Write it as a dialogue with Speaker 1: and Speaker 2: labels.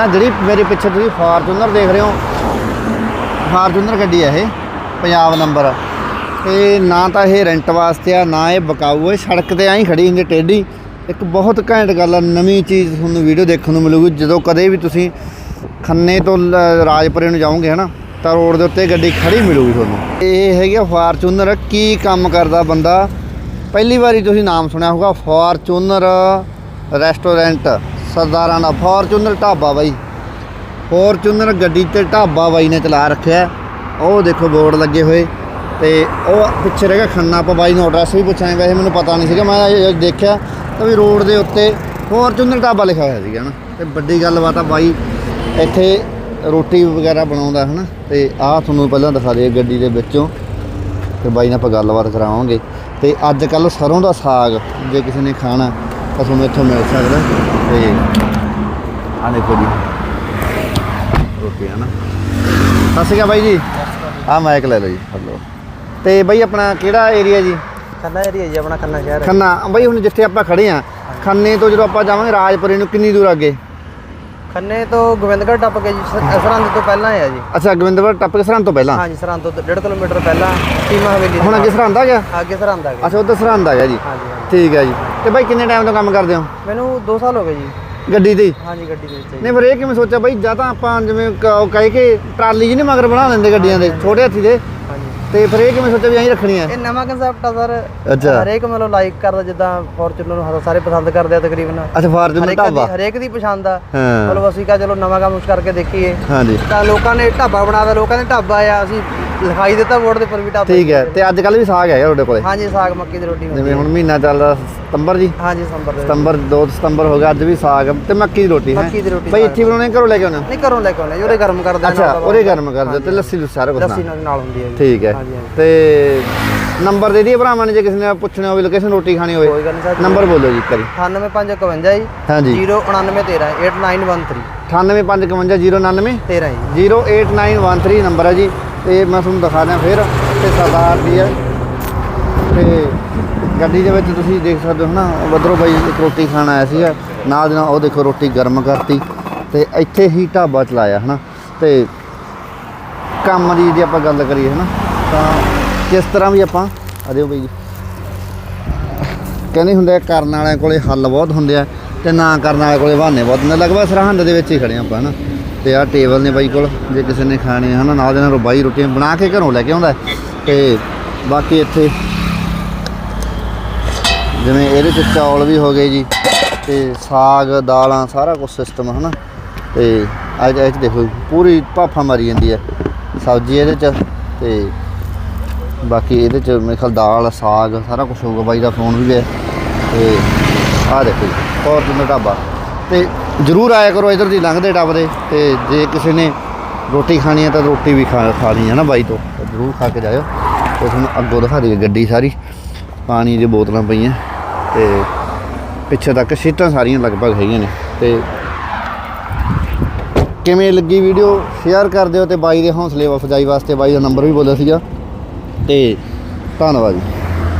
Speaker 1: ਨਾ, ਜਿਹੜੀ ਮੇਰੇ ਪਿੱਛੇ ਤੁਸੀਂ ਫਾਰਚੂਨਰ ਦੇਖ ਰਹੇ ਹੋ, ਫਾਰਚੂਨਰ ਗੱਡੀ ਹੈ ਇਹ, ਪੰਜਾਬ ਨੰਬਰ। ਤੇ ਨਾ ਤਾਂ ਇਹ ਰੈਂਟ ਵਾਸਤੇ ਆ, ਨਾ ਇਹ ਬਕਾਊ ਹੈ ਸੜਕ ਤੇ ਐਂ ਖੜੀ ਹੁੰਦੀ ਟੇਢੀ। ਇੱਕ ਬਹੁਤ ਘੈਂਟ ਗੱਲ ਆ, ਨਵੀਂ ਚੀਜ਼ ਤੁਹਾਨੂੰ ਵੀਡੀਓ ਦੇਖਣ ਨੂੰ ਮਿਲੂਗੀ, ਜਦੋਂ ਕਦੇ ਵੀ ਤੁਸੀਂ ਖੰਨੇ ਤੋਂ ਲ- ਰਾਜਪੁਰੇ ਨੂੰ ਜਾਓਗੇ, ਹਨਾ, ਤਾਂ ਰੋਡ ਦੇ ਉੱਤੇ ਗੱਡੀ ਖੜੀ ਮਿਲੂਗੀ ਤੁਹਾਨੂੰ। ਇਹ ਹੈਗੀ ਆ ਫਾਰਚੂਨਰ, ਕੀ ਕੰਮ ਕਰਦਾ ਬੰਦਾ? ਪਹਿਲੀ ਵਾਰੀ ਤੁਸੀਂ ਨਾਮ ਸੁਣਿਆ ਹੋਊਗਾ, ਫਾਰਚੂਨਰ ਰੈਸਟੋਰੈਂਟ। ਸਰਦਾਰਾਂ ਦਾ ਫੋਰਚੂਨਰ ਢਾਬਾ ਬਾਈ। ਫੋਰਚੂਨਰ ਗੱਡੀ ਤੇ ਢਾਬਾ ਬਾਈ ਨੇ ਚਲਾ ਰੱਖਿਆ ਉਹ ਦੇਖੋ ਬੋਰਡ ਲੱਗੇ ਹੋਏ ਤੇ ਉਹ ਪਿੱਛੇ ਰਹਿ ਗਿਆ ਖੰਨਾ। ਆਪਾਂ ਬਾਈ ਨੂੰ ਐਡਰੈਸ ਵੀ ਪੁੱਛਾਂਗੇ। ਵੈਸੇ ਮੈਨੂੰ ਪਤਾ ਨਹੀਂ ਸੀਗਾ। ਮੈਂ ਦੇਖਿਆ ਤਾਂ ਵੀ ਰੋਡ ਦੇ ਉੱਤੇ ਫੋਰਚੂਨਰ ਢਾਬਾ ਲਿਖਿਆ ਹੋਇਆ ਸੀਗਾ ਨਾ। ਤੇ ਵੱਡੀ ਗੱਲਬਾਤ ਆ ਬਾਈ, ਇੱਥੇ ਰੋਟੀ ਵਗੈਰਾ ਬਣਾਉਂਦਾ ਹਨਾ। ਤੇ ਆਹ ਤੁਹਾਨੂੰ ਪਹਿਲਾਂ ਦਿਖਾ ਦਈਏ ਗੱਡੀ ਦੇ ਵਿੱਚੋਂ। ਤੇ ਬਾਈ ਨਾਲ ਆਪਾਂ ਗੱਲਬਾਤ ਕਰਾਵਾਂਗੇ। ਤੇ ਅੱਜ ਕੱਲ ਸਰੋਂ ਦਾ ਸਾਗ ਜੇ ਕਿਸੇ ਨੇ ਖਾਣਾ ਤਾਂ ਤੁਹਾਨੂੰ ਇੱਥੋਂ ਮਿਲ ਸਕਦਾ ਤੇ ਆਹ ਦੇਖੋ ਜੀ ਰੋਟੀ ਹੈ ਨਾ ਸਤਿ ਸ਼੍ਰੀ ਅਕਾਲ ਬਾਈ ਜੀ ਆ ਮਾਈਕ ਲੈ ਲਓ ਜੀ ਹਲੋ ਤੇ ਬਾਈ ਆਪਣਾ ਕਿਹੜਾ ਏਰੀਆ ਜੀ?
Speaker 2: ਖੰਨਾ ਏਰੀਆ ਜੀ ਆਪਣਾ ਖੰਨਾ ਸ਼ਹਿਰ ਹੈ
Speaker 1: ਖੰਨਾ। ਬਾਈ ਹੁਣ ਜਿੱਥੇ ਆਪਾਂ ਖੜੇ ਆ ਖੰਨੇ ਤੋਂ ਜਦੋਂ ਆਪਾਂ ਜਾਵਾਂਗੇ ਰਾਜਪੁਰੇ ਨੂੰ ਕਿੰਨੀ ਦੂਰ ਅੱਗੇ?
Speaker 2: ਖੰਨੇ ਤੋਂ ਗੋਬਿੰਦਗੜ੍ਹ ਟੱਪ ਕੇ ਜੀ ਸ- ਸਰਹੰਦ ਤੋਂ ਪਹਿਲਾਂ ਹੈ ਜੀ।
Speaker 1: ਅੱਛਾ ਗੋਬਿੰਦਪੁਰ ਟੱਪ ਕੇ ਸਰਹੰਦ ਤੋਂ ਪਹਿਲਾਂ?
Speaker 2: ਹਾਂਜੀ ਸਰਹੰਦ ਤੋਂ 1.5 ਕਿਲੋਮੀਟਰ ਪਹਿਲਾਂ ਸੀਮਾ ਹਵੇਲੀ ਦੇ
Speaker 1: ਹੁਣ ਅੱਗੇ
Speaker 2: ਨਾਲ।
Speaker 1: ਸਰਹੰਦ ਆ ਗਿਆ?
Speaker 2: ਅੱਗੇ ਸਰਹੰਦ ਆ ਗਿਆ।
Speaker 1: ਅੱਛਾ ਉੱਧਰ ਸਰਹੰਦ ਆ ਗਿਆ ਜੀ।
Speaker 2: ਹਾਂਜੀ ਹਾਂਜੀ।
Speaker 1: ਠੀਕ ਹੈ ਜੀ। ਤੇ ਬਾਈ ਕਿੰਨੇ ਟਾਈਮ ਤੋਂ ਕੰਮ ਕਰਦੇ ਹੋ?
Speaker 2: ਮੈਨੂੰ 2 ਸਾਲ ਹੋ ਗਏ ਜੀ।
Speaker 1: ਗੱਡੀ ਤੇ ਹੀ?
Speaker 2: ਹਾਂਜੀ ਗੱਡੀ ਦੇ ਵਿੱਚ
Speaker 1: ਨਹੀਂ ਪਰ ਇਹ ਕਿਵੇਂ ਸੋਚਿਆ ਬਾਈ? ਜਾਂ ਤਾਂ ਆਪਾਂ ਜਿਵੇਂ ਕ- ਉਹ ਕਹੇ ਕਿ ਟਰਾਲੀ ਜੀ ਨਹੀਂ ਮਗਰ ਬਣਾ ਲੈਂਦੇ ਗੱਡੀਆਂ ਦੇ ਛੋਟੇ ਹਾਥੀ ਦੇ।
Speaker 2: ਹਾਂਜੀ।
Speaker 1: ਤੇ ਫਿਰ ਇਹ ਕਿਵੇਂ ਸੋਚਿਆ ਵੀ ਐਂ ਰੱਖਣੀ ਹੈ
Speaker 2: ਇਹ ਨਵਾਂ ਕਨਸੈਪਟ ਆ ਸਰ।
Speaker 1: ਅੱਛਾ।
Speaker 2: ਹਰੇਕ ਮਤਲਬ ਲਾਈਕ ਕਰਦਾ ਜਿੱਦਾਂ ਫੋਰਚੂਨਰ ਨੂੰ ਹਰ- ਸਾਰੇ ਪਸੰਦ ਕਰਦੇ ਆ ਤਕਰੀਬਨ।
Speaker 1: ਅੱਛਾ ਫਾਰਚੂਨਰ
Speaker 2: ਹਰੇਕ
Speaker 1: ਢਾਬਾ?
Speaker 2: ਦੀ ਹਰੇਕ ਦੀ ਪਸੰਦ ਆ।
Speaker 1: ਹਾਂ।
Speaker 2: ਮਤਲਬ ਅਸੀਂ ਕਹਾ ਚਲੋ ਨਵਾਂ ਕੰਮ ਕਰਕੇ ਦੇਖੀਏ।
Speaker 1: ਹਾਂਜੀ।
Speaker 2: ਤਾਂ ਲੋਕਾਂ ਨੇ ਢਾਬਾ ਬਣਾਦਾ ਲੋਕਾਂ ਨੇ ਢਾਬਾ ਆ ਅਸੀਂ ਲਿਖਾਈ ਦਿੱਤਾ ਬੋਰਡ ਦੇ ਉੱਪਰ ਵੀ ਢਾਬਾ
Speaker 1: ਠੀਕ ਹੈ ਤੇ ਅੱਜ ਕੱਲ ਵੀ ਸਾਗ ਹੈਗਾ ਤੁਹਾਡੇ ਕੋਲੇ?
Speaker 2: ਹਾਂਜੀ ਸਾਗ ਮੱਕੀ ਦੀ ਰੋਟੀ ਹੁੰਦੀ
Speaker 1: ਜਿਵੇਂ ਹੁਣ ਮਹੀਨਾ ਚੱਲਦਾ ਸਤੰਬਰ ਜੀ?
Speaker 2: ਹਾਂਜੀ ਸੰਬਰ ਦੇ
Speaker 1: ਸਤੰਬਰ 2 ਸਤੰਬਰ ਹੋ ਗਿਆ ਅੱਜ ਵੀ ਸਾਗ ਤੇ ਮੱਕੀ ਦੀ ਰੋਟੀ ਹੈ।
Speaker 2: ਮੱਕੀ ਦੀ ਰੋਟੀ
Speaker 1: ਬਾਈ
Speaker 2: ਸਾਗ।
Speaker 1: ਇੱਥੇ ਬਣਾਉਣੇ ਘਰੋਂ ਲੈ ਕੇ ਆਉਣਾ
Speaker 2: ਨਹੀਂ ਘਰੋਂ ਲੈ ਕੇ ਆਉਂਦੇ ਜੀ ਉਹਦੇ ਗਰਮ ਕਰਦੇ ਆ,
Speaker 1: ਅੱਛਾ ਉਹਦੇ ਗਰਮ ਕਰਦੇ ਤੇ ਲੱਸੀ ਲੁੱਸੀ ਸਾਰਾ ਕੁਝ
Speaker 2: ਲੱਸੀ ਨਾਲ। ਨਾਲ ਹੁੰਦੀ ਹੈ
Speaker 1: ਠੀਕ ਹੈ। ਤੇ ਨੰਬਰ ਦੇ ਦਈਏ ਭਰਾਵਾਂ ਨੇ ਜੇ ਕਿਸੇ ਨੇ ਪੁੱਛਣਾ ਹੋਵੇ ਲੋਕੇਸ਼ਨ ਰੋਟੀ ਖਾਣੀ ਹੋਵੇ। ਨੰਬਰ ਬੋਲੋ ਜੀ ਇੱਕ ਵਾਰੀ।
Speaker 2: 98551 ਜੀ
Speaker 1: ਹਾਂਜੀ।
Speaker 2: 09913 8913
Speaker 1: 985510990
Speaker 2: 13 ਜੀ
Speaker 1: 08913 ਨੰਬਰ ਹੈ ਜੀ। ਤੇ ਮੈਂ ਤੁਹਾਨੂੰ ਦਿਖਾ ਦਿਆਂ ਫਿਰ, ਤੇ ਸਰਦਾਰ ਦੀ ਹੈ। ਤੇ ਗੱਡੀ ਦੇ ਵਿੱਚ ਤੁਸੀਂ ਦੇਖ ਸਕਦੇ ਹੋ ਨਾ ਵਦਰੋ ਬਾਈ ਇੱਕ ਰੋਟੀ ਖਾਣ ਆਇਆ ਸੀਗਾ। ਨਾਲ ਦੀ ਨਾਲ ਉਹ ਦੇਖੋ ਰੋਟੀ ਗਰਮ ਕਰਤੀ। ਤੇ ਇੱਥੇ ਹੀ ਢਾਬਾ ਚਲਾਇਆ, ਹਨਾ। ਤੇ ਕੰਮ ਦੀ ਜੇ ਆਪਾਂ ਗੱਲ ਕਰੀਏ, ਹਨਾ, ਤਾਂ ਕਿਸ ਤਰ੍ਹਾਂ ਵੀ ਆਪਾਂ, ਆ ਦਿਓ ਬਾਈ ਕਹਿੰਦੇ ਹੁੰਦੇ ਕਰਨ ਵਾਲਿਆਂ ਕੋਲੇ ਹੱਲ ਬਹੁਤ ਹੁੰਦੇ ਆ, ਤੇ ਨਾ ਕਰਨ ਵਾਲੇ ਕੋਲੇ ਬਹਾਨੇ ਬਹੁਤ ਹੁੰਦੇ ਲਗਭਗ ਸਰਹੰਦ ਦੇ ਵਿੱਚ ਹੀ ਖੜੇ ਆਪਾਂ, ਹਨਾ। ਤੇ ਆਹ ਟੇਬਲ ਨੇ ਬਾਈ ਕੋਲ, ਜੇ ਕਿਸੇ ਨੇ ਖਾਣੇ ਆ ਹਨਾ, ਨਾਲ ਦੇ ਨਾਲ ਬਾਈ ਰੋਟੀਆਂ ਬਣਾ ਕੇ ਘਰੋਂ ਲੈ ਕੇ ਆਉਂਦਾ ਹੈ। ਤੇ ਬਾਕੀ ਇੱਥੇ ਜਿਵੇਂ ਇਹਦੇ ਚ ਚੌਲ ਵੀ ਹੋ ਗਏ ਜੀ, ਤੇ ਸਾਗ, ਦਾਲਾਂ, ਸਾਰਾ ਕੁਝ ਸਿਸਟਮ ਹਨਾ। ਤੇ ਅੱਜ ਇਹ 'ਚ ਦੇਖੋ ਪੂਰੀ ਭਾਫਾ ਮਾਰੀ ਜਾਂਦੀ ਹੈ, ਸਬਜ਼ੀ ਇਹਦੇ ਚ ਤੇ ਬਾਕੀ ਇਹਦੇ ਚ ਮੇਰੇ ਖਿਆਲ ਦਾਲ, ਸਾਗ, ਸਾਰਾ ਕੁਝ ਹੋਊਗਾ, ਬਾਈ ਦਾ ਫੋਨ ਵੀ ਹੈ। ਤੇ ਆਹ ਦੇਖੋ ਜੀ ਫੋਰਚੂਨਰ ਢਾਬਾ। ਤੇ ਜਰੂਰ ਆਇਆ ਕਰੋ ਇਧਰ ਦੀ ਲੰਘਦੇ ਟੱਪਦੇ ਤੇ ਜੇ ਕਿਸੇ ਨੇ ਰੋਟੀ ਖਾਣੀ ਹੈ ਤਾਂ ਰੋਟੀ ਵੀ ਖਾ ਖਾ ਲਈ ਹੈ ਨਾ ਬਾਈ ਤੋਂ। ਜਰੂਰ ਖਾ ਕੇ ਜਾਇਓ। ਤੇ ਤੁਹਾਨੂੰ ਅੱਗੋਂ ਦਿਖਾ ਦਈਏ ਗੱਡੀ ਸਾਰੀ। ਪਾਣੀ ਦੀ ਬੋਤਲਾਂ ਪਈਆਂ। ਤੇ ਪਿੱਛੇ ਤੱਕ ਸੀਟਾਂ ਸਾਰੀਆਂ ਲਗਭਗ ਹੈਗੀਆਂ ਨੇ। ਤੇ ਕਿਵੇਂ ਲੱਗੀ ਵੀਡੀਓ? ਸ਼ੇਅਰ ਕਰ ਦਿਓ ਤੇ ਬਾਈ ਦੇ ਹੌਸਲੇ ਅਫਜ਼ਾਈ ਵਾਸਤੇ ਬਾਈ ਦਾ ਨੰਬਰ ਵੀ ਬੋਲਿਆ ਸੀਗਾ। ਤੇ ਧੰਨਵਾਦ ਜੀ।